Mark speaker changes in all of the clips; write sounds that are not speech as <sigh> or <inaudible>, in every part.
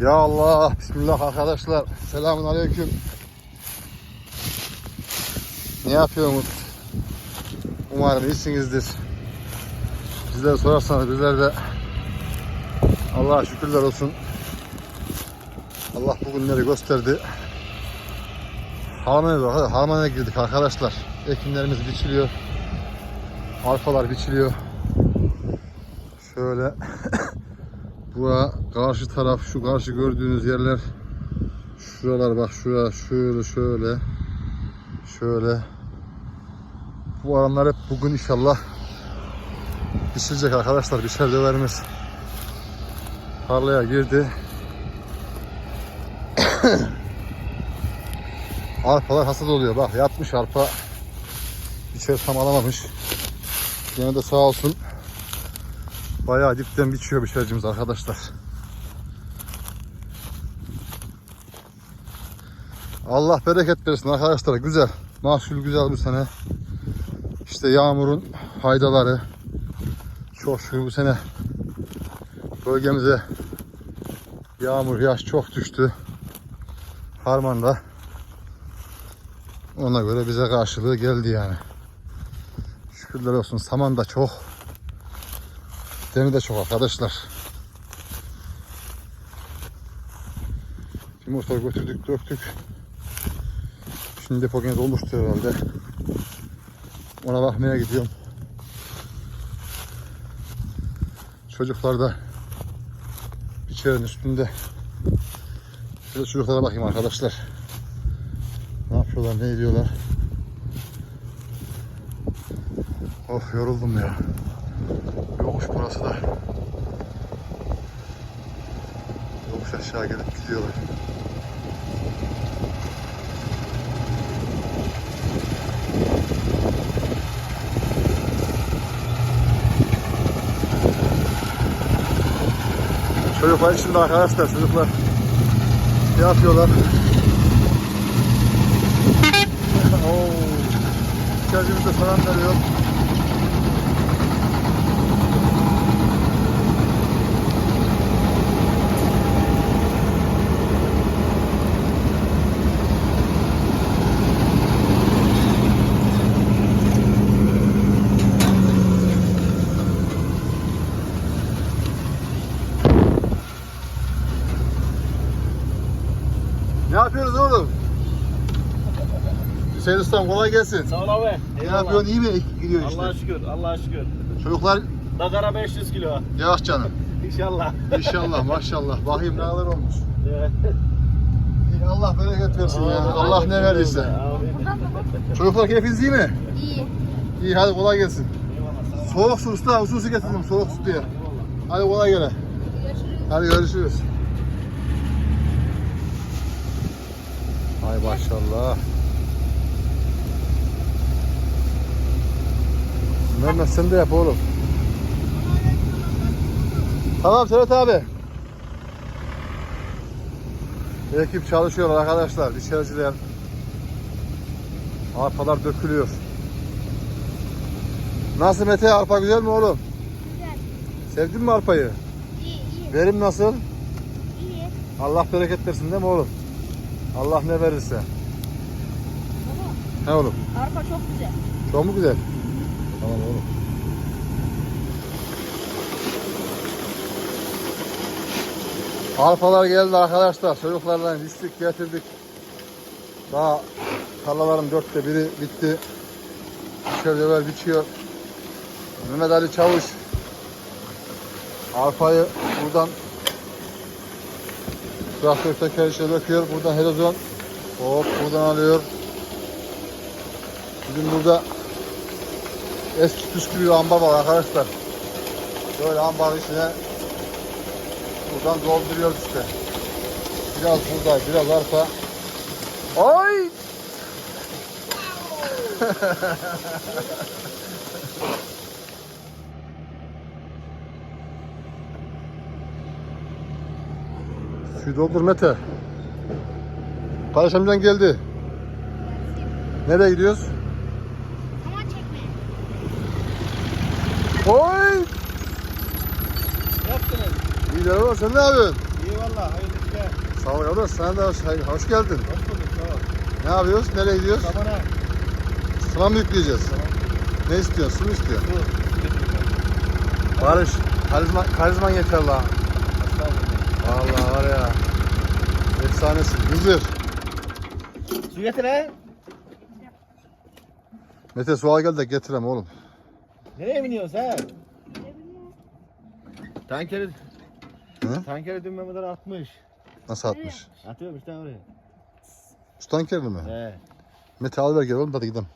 Speaker 1: Ya Allah, Bismillah arkadaşlar. Selamun Aleyküm. Ne yapıyorsunuz? Umarım iyisinizdir. Bizlere sorarsanız bizler de Allah'a şükürler olsun. Allah bugünleri gösterdi. Harmanya, harmanya girdik arkadaşlar. Ekinlerimiz biçiliyor. Arpalar biçiliyor. Şöyle Bura karşı taraf şu karşı gördüğünüz yerler. Şuralar bak şura şöyle şöyle. Şöyle. Bu alanlar hep bugün inşallah pişirecek arkadaşlar biçer döverimiz tarlaya girdi. <coughs> Arpalar hasat oluyor. Bak yatmış arpa. İçeri tam alamamış. Yine de sağ olsun Bayağı dipten biçiyor biçericimiz arkadaşlar. Allah bereket versin arkadaşlar. Güzel. Mahsul güzel bu sene. İşte yağmurun faydaları. Çok şükür bu sene bölgemize yağmur, yaş çok düştü. Harman'da ona göre bize karşılığı geldi yani. Şükürler olsun. Saman da çok. Demi de çok arkadaşlar. Yumurta götürdük döktük. Şimdi depo gene dolmuştur herhalde. Ona bakmaya gidiyorum. Çocuklar da içerinin üstünde. Şöyle çocuklara bakayım arkadaşlar. Ne yapıyorlar, ne ediyorlar. Of yoruldum ya. Yokuş burası da. Yokuş aşağı gelip gidiyorlar. Çocuklar şimdi arkadaşlar çocuklar ne yapıyorlar? <laughs> Oo, İhtiyacımızda falan veriyor. Ne yapıyoruz oğlum? Hüseyin Ustam kolay gelsin.
Speaker 2: Sağ ol abi.
Speaker 1: Ne yapıyorsun iyi mi gidiyor işte?
Speaker 2: Allah'a şükür, Allah'a şükür.
Speaker 1: Çocuklar
Speaker 2: Dagara 500 kilo.
Speaker 1: yavaş canım. <laughs>
Speaker 2: İnşallah.
Speaker 1: İnşallah maşallah. Bakayım ne kadar olmuş.
Speaker 2: Evet.
Speaker 1: İyi, Allah bereket versin ya. Allah ne verdiyse. Çocuklar keyfiniz iyi mi?
Speaker 3: İyi.
Speaker 1: İyi hadi kolay gelsin.
Speaker 2: Eyvallah, sağ ol.
Speaker 1: Soğuk su usta hususi getirdim soğuk su diye. Hadi kolay gele.
Speaker 3: Görüşürüz.
Speaker 1: Hadi görüşürüz. Hay maşallah. Mehmet sen de yap oğlum. Tamam Serhat abi. Ekip çalışıyor arkadaşlar. İçericiler. Arpalar dökülüyor. Nasıl Mete arpa güzel mi oğlum?
Speaker 3: Güzel.
Speaker 1: Sevdin mi arpayı?
Speaker 3: İyi iyi.
Speaker 1: Verim nasıl?
Speaker 3: İyi.
Speaker 1: Allah bereket versin değil mi oğlum? Allah ne verirse.
Speaker 3: Baba
Speaker 1: He oğlum?
Speaker 3: arpa çok güzel.
Speaker 1: Çok mu güzel? Tamam oğlum. Arpalar geldi arkadaşlar. Çocuklarla dişlik getirdik. Daha tarlaların dörtte biri bitti. İçerideler biçiyor. Mehmet Ali Çavuş arpayı buradan traktör tekerleşe döküyor. Buradan helezon hop buradan alıyor. Bizim burada eski püskü bir ambar var arkadaşlar. Böyle ambarın içine buradan dolduruyoruz işte. Biraz buğday, biraz arpa. Ay! <laughs> Suyu doldur Mete. Kardeş geldi. Nereye gidiyoruz?
Speaker 3: Ama çekme.
Speaker 1: Oy!
Speaker 2: Ne yaptınız?
Speaker 1: İyi de sen ne yapıyorsun?
Speaker 2: İyi valla, hayırlı işler.
Speaker 1: Sağ ol kardeş. Sana da hoş, hoş geldin.
Speaker 2: Hoş bulduk. Sağ ol.
Speaker 1: Ne yapıyoruz? Nereye gidiyoruz?
Speaker 2: Sabana.
Speaker 1: Sıla mı yükleyeceğiz? Ne istiyorsun? Su mu istiyorsun?
Speaker 2: Dur.
Speaker 1: Barış. Karizma, karizman yeter la. Vallahi var ya. Efsanesin. Hızır.
Speaker 2: Su getir he.
Speaker 1: Mete su al gel de getirem oğlum.
Speaker 2: Nereye biniyorsun sen? Tankeri,
Speaker 1: Hı?
Speaker 2: tankeri dün Mehmet Ali atmış.
Speaker 1: Nasıl atmış?
Speaker 2: Atıyor işte oraya.
Speaker 1: Su tankerini mi?
Speaker 2: He.
Speaker 1: Mete al ver gel oğlum hadi gidelim.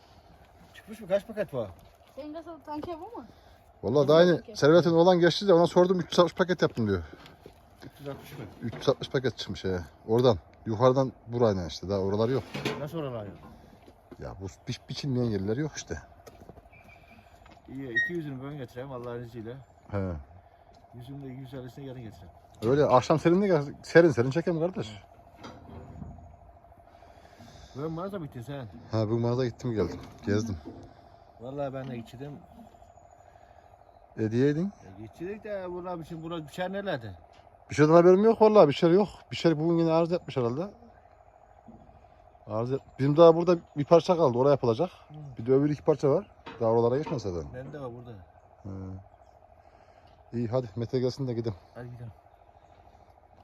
Speaker 2: Çıkmış mı? Kaç paket var?
Speaker 3: Senin nasıl tanker bu mu?
Speaker 1: Vallahi daha yeni servetin olan geçti de ona sordum 360 paket yaptım diyor.
Speaker 2: 360 mı?
Speaker 1: 360 paket çıkmış he. Oradan. Yukarıdan burayla işte daha oralar yok.
Speaker 2: Nasıl oralar yok?
Speaker 1: Ya bu biç, biçilmeyen yerler yok işte.
Speaker 2: İyi 200'ünü ben getireyim Allah'ın izniyle.
Speaker 1: He.
Speaker 2: 100'ünü de 250'sini yarın getireyim.
Speaker 1: Öyle akşam serinlik serin serin çekelim kardeş.
Speaker 2: Ben mağaza bitti sen.
Speaker 1: Ha bu mağaza gittim geldim. Gezdim.
Speaker 2: Vallahi ben de geçirdim.
Speaker 1: Hediyeydin.
Speaker 2: E, geçirdik de burada bir şey, burada bir şey nerelerde?
Speaker 1: Bir şeyden haberim yok vallahi bir şey yok. Bir şey bugün yine arız etmiş herhalde. Arız et. Bizim daha burada bir parça kaldı oraya yapılacak. Bir de öbür iki parça var. Daha oralara geçmez zaten.
Speaker 2: Benim de var burada.
Speaker 1: He. İyi hadi Mete gelsin de gidelim.
Speaker 2: Hadi gidelim.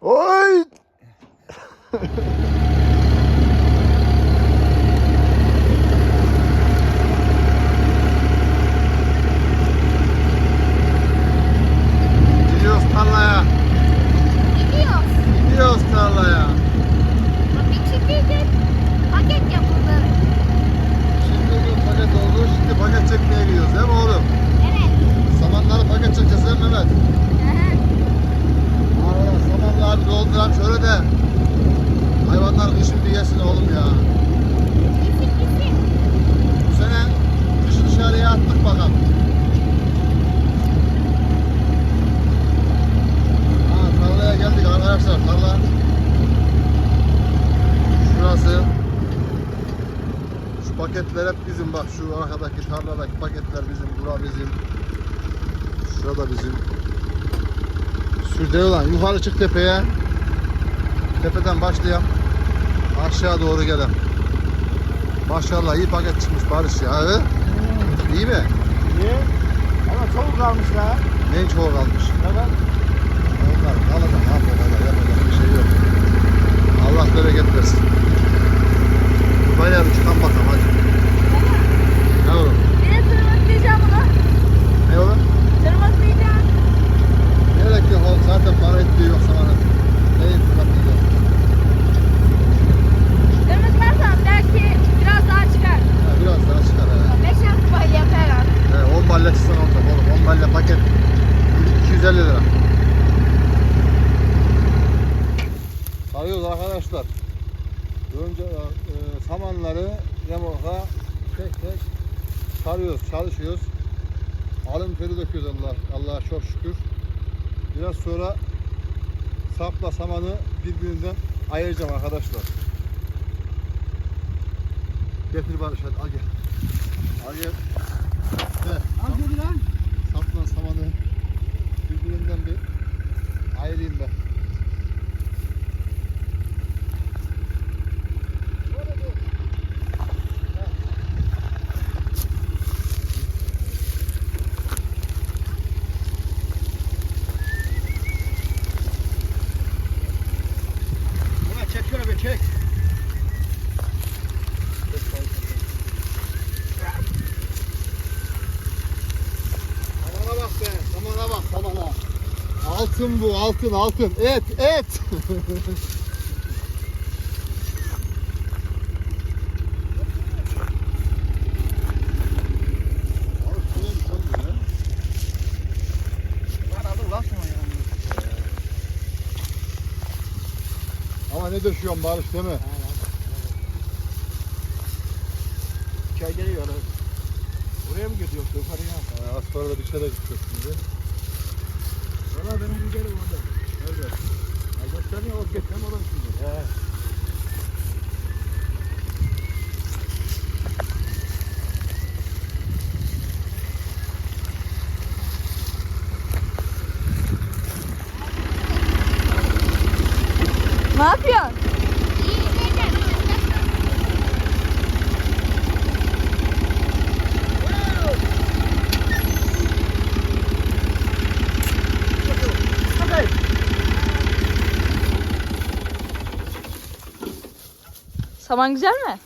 Speaker 1: Oy! <laughs> Gidiyoruz tarlaya.
Speaker 3: Gidiyoruz.
Speaker 1: Gidiyoruz tarlaya.
Speaker 3: Bak bir çekildi. Paket yapıldı.
Speaker 1: Şimdi bir paket oldu. Şimdi paket çekmeye gidiyoruz değil mi oğlum?
Speaker 3: Evet.
Speaker 1: Samanları paket çekeceğiz değil mi Mehmet? Aa, samanları dolduran şöyle de. Hayvanlar kışın bir yesin oğlum ya.
Speaker 3: Gitsin gitsin.
Speaker 1: Bu sene kış dışarıya attık bakalım. Ha, tarlaya geldik arkadaşlar. Tarla. Şurası. Şu paketler hep bizim bak. Şu arkadaki tarladaki paketler bizim. Bura bizim. Şurada bizim. Sürde olan yukarı çık tepeye. Tepeden başlayalım. Aşağı doğru gelelim. Maşallah iyi paket çıkmış Barış ya. He? İyi mi?
Speaker 2: Niye? Ama çok kalmış la.
Speaker 1: Neyin çoğu kalmış?
Speaker 2: Evet.
Speaker 1: Onlar kalacak. Ne yapacak? Yapacak bir şey yok. Allah bereket versin. Bayağı bir çıkan bakalım hadi. Ne oğlum?
Speaker 3: Yine tırmıklayacağım bunu.
Speaker 1: Ne oğlum?
Speaker 3: Tırmıklayacağım.
Speaker 1: Gerek yok. Zaten para ettiği yok sana. Neyin kullanmayacağım?
Speaker 3: Tırmıklarsam belki biraz daha çıkar.
Speaker 1: Ha, biraz daha çıkar. He.
Speaker 3: 5 yıl böyle yaparım.
Speaker 1: He, 10 balya çıksan olacak oğlum. 10 balya paket 250 lira. Sarıyoruz arkadaşlar. Önce e, samanları yamoka tek tek sarıyoruz, çalışıyoruz. Alın teri döküyoruz Allah, Allah'a çok şükür. Biraz sonra sapla samanı birbirinden ayıracağım arkadaşlar. Getir Barış hadi al gel. Al gel. He,
Speaker 2: Al geri lan.
Speaker 1: sapla samanı birbirinden bir ayırayım ben.
Speaker 2: Ulan çek şöyle bir çek.
Speaker 1: Samana bak be, samana bak samana. Altın bu, altın, altın. Et, et. Ama ne döşüyorsun Barış değil mi?
Speaker 2: Çay geliyor. Buraya mı gidiyor yukarıya?
Speaker 1: Az sonra da bir şeyler gideceğiz şimdi.
Speaker 2: Valla benim giderim orada. Nerede? Ya göstermiyor o geçmem oradan şimdi. He.
Speaker 3: Ne yapıyorsun? Saman güzel mi?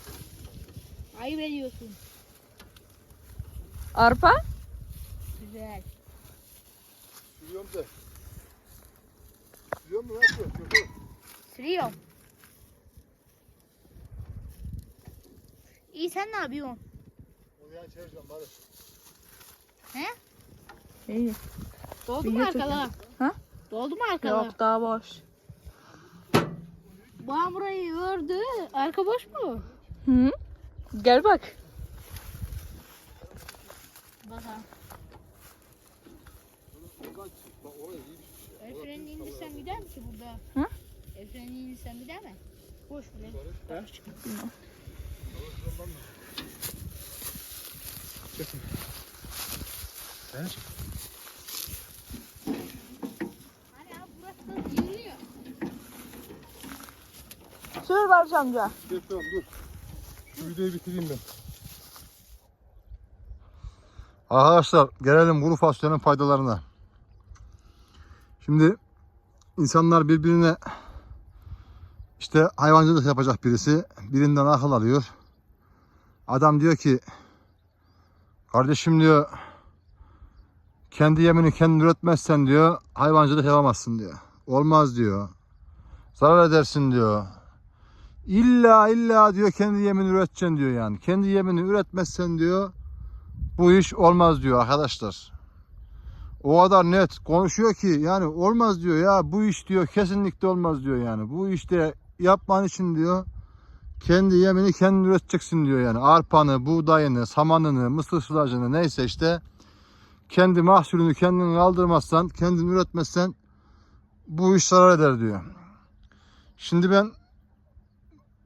Speaker 4: Ayıp ediyorsun.
Speaker 3: Arpa?
Speaker 4: Güzel.
Speaker 1: Sürüyorum da. Sürüyor mu? Ne yapıyor? Şoför.
Speaker 4: Sürüyorum. İyi sen ne yapıyorsun?
Speaker 1: Onu yan çevireceğim bari.
Speaker 4: He?
Speaker 3: İyi.
Speaker 4: Doldu mu
Speaker 3: Video
Speaker 4: arkalar?
Speaker 3: Ha?
Speaker 4: Doldu mu arkalar?
Speaker 3: Yok daha boş.
Speaker 4: Bana burayı gördü. Arka boş mu?
Speaker 3: Hı? Gel bak.
Speaker 4: Bakalım.
Speaker 1: Şey.
Speaker 4: Frenini indirsem gider mi ki burada?
Speaker 3: Hı?
Speaker 4: El frenini indirsem gider mi? Boş bile. Hani abi burası da yürüyor.
Speaker 3: Sür Barış amca.
Speaker 1: Geçiyorum dur. Şu videoyu bitireyim ben. Arkadaşlar gelelim kuru fasulyenin faydalarına. Şimdi insanlar birbirine işte hayvancılık yapacak birisi birinden akıl alıyor. Adam diyor ki kardeşim diyor kendi yemini kendin üretmezsen diyor hayvancılık yapamazsın diyor. Olmaz diyor. Zarar edersin diyor. İlla illa diyor kendi yemini üreteceksin diyor yani. Kendi yemini üretmezsen diyor bu iş olmaz diyor arkadaşlar. O kadar net konuşuyor ki yani olmaz diyor ya bu iş diyor kesinlikle olmaz diyor yani. Bu işte yapman için diyor kendi yemini kendin üreteceksin diyor yani. Arpanı, buğdayını, samanını, mısır sılacını neyse işte kendi mahsulünü kendin kaldırmazsan, kendin üretmezsen bu iş zarar eder diyor. Şimdi ben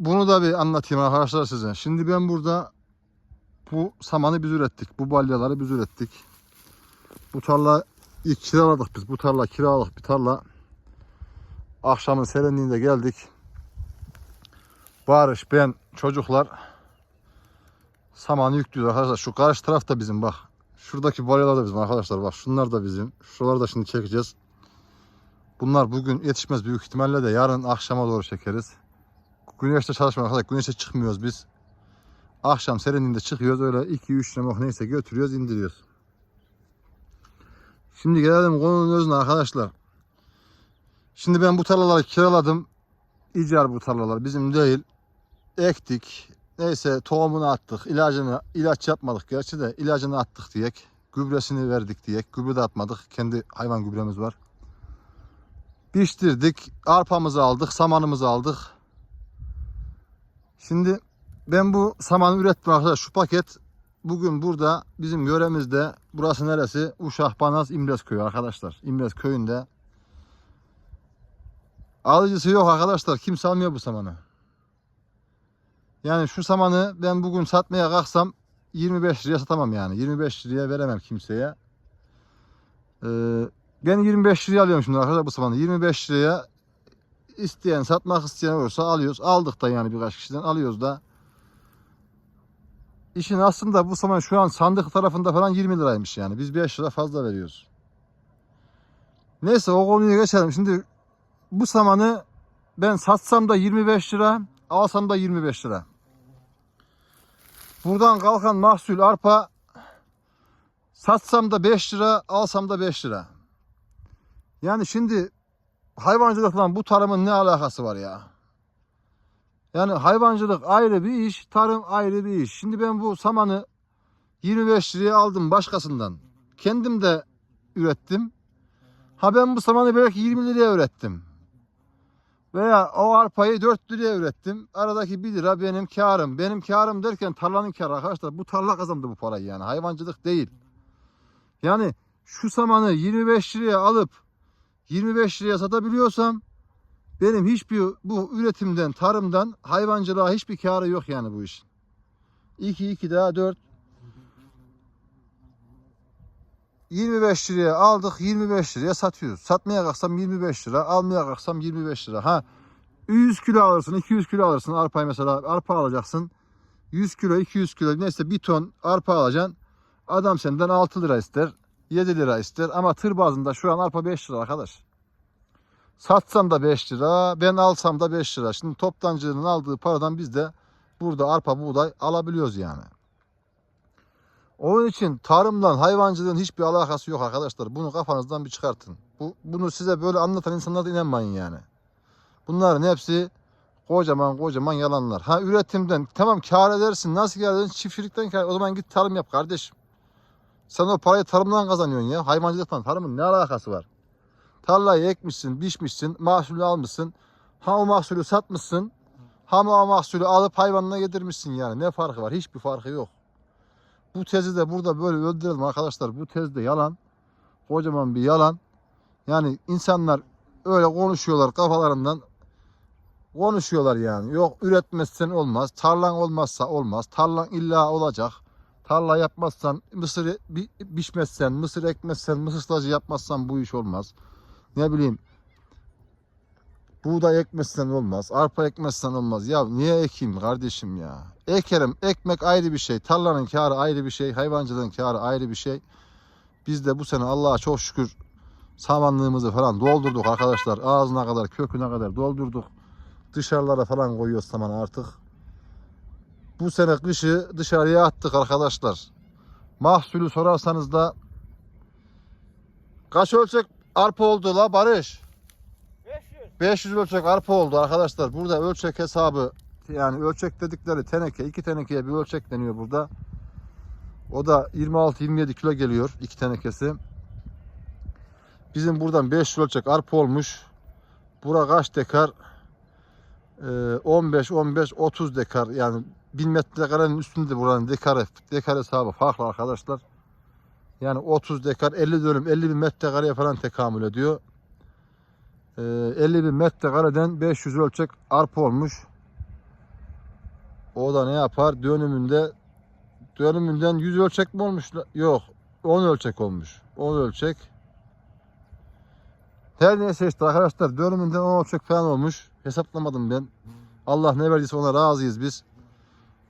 Speaker 1: bunu da bir anlatayım arkadaşlar size. Şimdi ben burada bu samanı biz ürettik. Bu balyaları biz ürettik. Bu tarla ilk kiraladık biz. Bu tarla kiralık bir tarla. Akşamın serinliğinde geldik. Barış, ben, çocuklar samanı yüklüyoruz arkadaşlar. Şu karşı taraf da bizim bak. Şuradaki balyalar da bizim arkadaşlar bak. Şunlar da bizim. Şuraları da şimdi çekeceğiz. Bunlar bugün yetişmez büyük ihtimalle de yarın akşama doğru çekeriz. Güneşte çalışmaya kadar güneşe çıkmıyoruz biz. Akşam serinliğinde çıkıyoruz öyle 2-3 remote neyse götürüyoruz indiriyoruz. Şimdi gelelim konunun özüne arkadaşlar. Şimdi ben bu tarlaları kiraladım. İcar bu tarlalar bizim değil. Ektik. Neyse tohumunu attık. ilacını ilaç yapmadık gerçi de ilacını attık diyek. Gübresini verdik diyek. Gübre de atmadık. Kendi hayvan gübremiz var. Biçtirdik. Arpamızı aldık. Samanımızı aldık. Şimdi ben bu samanı ürettim arkadaşlar. Şu paket bugün burada bizim yöremizde burası neresi? Uşak Banaz İmrez köyü arkadaşlar. İmrez köyünde. Alıcısı yok arkadaşlar. Kimse almıyor bu samanı. Yani şu samanı ben bugün satmaya kalksam 25 liraya satamam yani. 25 liraya veremem kimseye. Ee, ben 25 liraya alıyorum şimdi arkadaşlar bu samanı. 25 liraya isteyen satmak isteyen olursa alıyoruz. Aldık da yani birkaç kişiden alıyoruz da. İşin aslında bu zaman şu an sandık tarafında falan 20 liraymış yani. Biz 5 lira fazla veriyoruz. Neyse o konuyu geçelim. Şimdi bu samanı ben satsam da 25 lira, alsam da 25 lira. Buradan kalkan mahsul arpa satsam da 5 lira, alsam da 5 lira. Yani şimdi hayvancılıkla bu tarımın ne alakası var ya? Yani hayvancılık ayrı bir iş, tarım ayrı bir iş. Şimdi ben bu samanı 25 liraya aldım başkasından. Kendim de ürettim. Ha ben bu samanı belki 20 liraya ürettim. Veya o arpayı 4 liraya ürettim. Aradaki 1 lira benim karım. Benim karım derken tarlanın karı arkadaşlar. Bu tarla kazandı bu parayı yani. Hayvancılık değil. Yani şu samanı 25 liraya alıp 25 liraya satabiliyorsam benim hiçbir bu üretimden, tarımdan, hayvancılığa hiçbir karı yok yani bu işin. 2 2 daha 4 25 liraya aldık, 25 liraya satıyoruz. Satmaya kalksam 25 lira, almaya kalksam 25 lira. Ha 100 kilo alırsın, 200 kilo alırsın arpayı mesela arpa alacaksın. 100 kilo, 200 kilo neyse bir ton arpa alacaksın. Adam senden 6 lira ister, 7 lira ister ama tır bazında şu an arpa 5 lira arkadaş. Satsan da 5 lira, ben alsam da 5 lira. Şimdi toptancının aldığı paradan biz de burada arpa buğday alabiliyoruz yani. Onun için tarımdan, hayvancılığın hiçbir alakası yok arkadaşlar. Bunu kafanızdan bir çıkartın. Bu, bunu size böyle anlatan insanlara inanmayın yani. Bunların hepsi kocaman kocaman yalanlar. Ha üretimden tamam kar edersin. Nasıl kar edersin? Çiftçilikten kar. O zaman git tarım yap kardeşim. Sen o parayı tarımdan kazanıyorsun ya. Hayvancılıktan tarımın ne alakası var? Tarlayı ekmişsin, biçmişsin, mahsulü almışsın. Ha o mahsulü satmışsın. Ha o mahsulü alıp hayvanına yedirmişsin yani. Ne farkı var? Hiçbir farkı yok. Bu tezi de burada böyle öldürelim arkadaşlar. Bu tez de yalan. Kocaman bir yalan. Yani insanlar öyle konuşuyorlar kafalarından. Konuşuyorlar yani. Yok üretmezsen olmaz. Tarlan olmazsa olmaz. Tarlan illa olacak. Tarla yapmazsan, mısır bi- biçmezsen, mısır ekmezsen, mısır sılacı yapmazsan bu iş olmaz. Ne bileyim buğday ekmezsen olmaz. Arpa ekmezsen olmaz. Ya niye ekeyim kardeşim ya? Ekerim. Ekmek ayrı bir şey. Tarlanın karı ayrı bir şey. Hayvancılığın karı ayrı bir şey. Biz de bu sene Allah'a çok şükür samanlığımızı falan doldurduk arkadaşlar. Ağzına kadar, köküne kadar doldurduk. Dışarılara falan koyuyoruz saman artık. Bu sene kışı dışarıya attık arkadaşlar. Mahsulü sorarsanız da kaç ölçek arpa oldu la Barış?
Speaker 2: 500.
Speaker 1: 500 ölçek arpa oldu arkadaşlar. Burada ölçek hesabı yani ölçek dedikleri teneke, iki tenekeye bir ölçek deniyor burada. O da 26-27 kilo geliyor iki tenekesi. Bizim buradan 500 ölçek arpa olmuş. Bura kaç dekar? Ee, 15, 15, 30 dekar yani 1000 metrekarenin üstünde buranın dekar, dekar hesabı farklı arkadaşlar. Yani 30 dekar 50 dönüm 50 bin metrekareye falan tekamül ediyor. Ee, 50 bin metrekareden 500 ölçek arpa olmuş. O da ne yapar? Dönümünde dönümünden 100 ölçek mi olmuş? Yok. 10 ölçek olmuş. 10 ölçek. Her neyse işte arkadaşlar dönümünden 10 ölçek falan olmuş. Hesaplamadım ben. Allah ne verdiyse ona razıyız biz.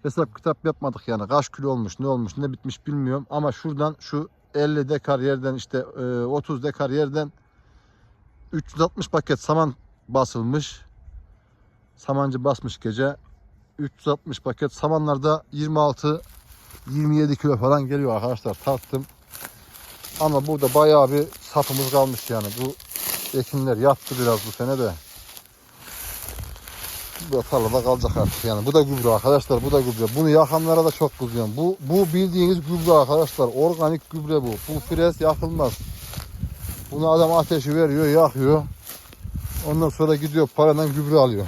Speaker 1: Hesap kitap yapmadık yani. Kaç kilo olmuş, ne olmuş, ne bitmiş bilmiyorum. Ama şuradan şu 50 dekar yerden işte e, 30 dekar yerden 360 paket saman basılmış. Samancı basmış gece. 360 paket samanlarda 26 27 kilo falan geliyor arkadaşlar tarttım. Ama burada bayağı bir sapımız kalmış yani. Bu ekinler yattı biraz bu sene de. Bu da tarlada kalacak artık yani. Bu da gübre arkadaşlar bu da gübre. Bunu yakanlara da çok kızıyorum. Bu, bu bildiğiniz gübre arkadaşlar. Organik gübre bu. Bu fres yakılmaz. Bunu adam ateşi veriyor, yakıyor. Ondan sonra gidiyor paradan gübre alıyor.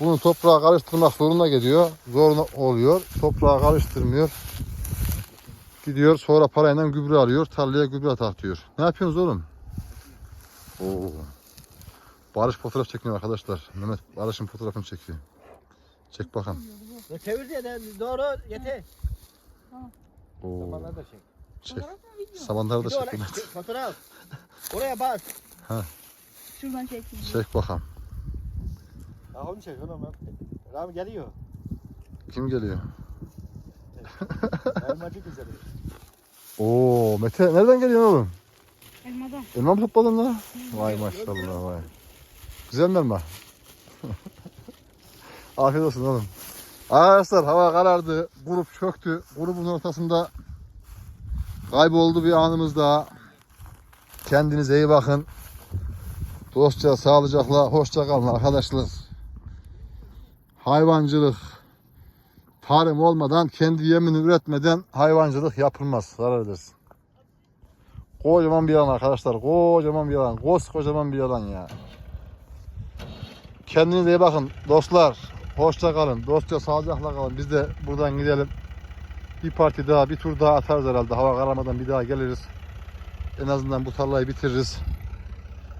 Speaker 1: Bunu toprağa karıştırmak zoruna gidiyor. Zoruna oluyor. Toprağa karıştırmıyor. Gidiyor sonra parayla gübre alıyor. Tarlaya gübre tartıyor. Ne yapıyorsunuz oğlum? Oo. Barış fotoğraf çekiyor arkadaşlar. Mehmet Barış'ın fotoğrafını çekiyor. Çek bakalım.
Speaker 2: Ya Çevir diye de doğru yeter.
Speaker 1: Oo.
Speaker 2: Zamanlar da çek.
Speaker 1: Çek. Samanları da
Speaker 2: Bir de
Speaker 1: çek
Speaker 2: oraya-
Speaker 1: Mehmet.
Speaker 2: Fotoğraf. Oraya bas.
Speaker 3: Şuradan çekeyim.
Speaker 1: Çek bakalım.
Speaker 2: Ya onu çek oğlum. Ram geliyor.
Speaker 1: Kim geliyor?
Speaker 2: Elmacı güzeli. <laughs>
Speaker 1: Oo Mete nereden geliyorsun oğlum?
Speaker 4: Elmadan.
Speaker 1: Elma mı topladın lan? Vay maşallah vay. Güzel mi elma? <laughs> Afiyet olsun oğlum. Arkadaşlar hava karardı. Grup çöktü. Grubun ortasında kayboldu bir anımız daha. Kendinize iyi bakın. Dostça, sağlıcakla, hoşça kalın arkadaşlar. Hayvancılık, tarım olmadan, kendi yemini üretmeden hayvancılık yapılmaz. Zarar edersin. Kocaman bir yalan arkadaşlar. Kocaman bir yalan. Koskocaman bir yalan ya. Kendinize iyi bakın dostlar. Hoşça kalın. Dostça sağlıcakla kalın. Biz de buradan gidelim. Bir parti daha, bir tur daha atarız herhalde. Hava kararmadan bir daha geliriz. En azından bu tarlayı bitiririz.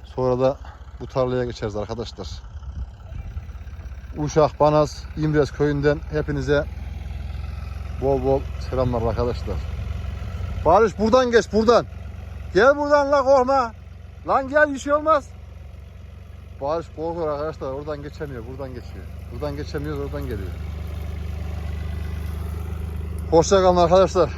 Speaker 1: Sonra da bu tarlaya geçeriz arkadaşlar. Uşak, Banaz, İmrez köyünden hepinize bol bol selamlar arkadaşlar. Barış buradan geç buradan. Gel buradan la korkma. Lan gel bir şey olmaz. Barış korkuyor arkadaşlar oradan geçemiyor buradan geçiyor. Buradan geçemiyor oradan geliyor. Hoşça kalın arkadaşlar.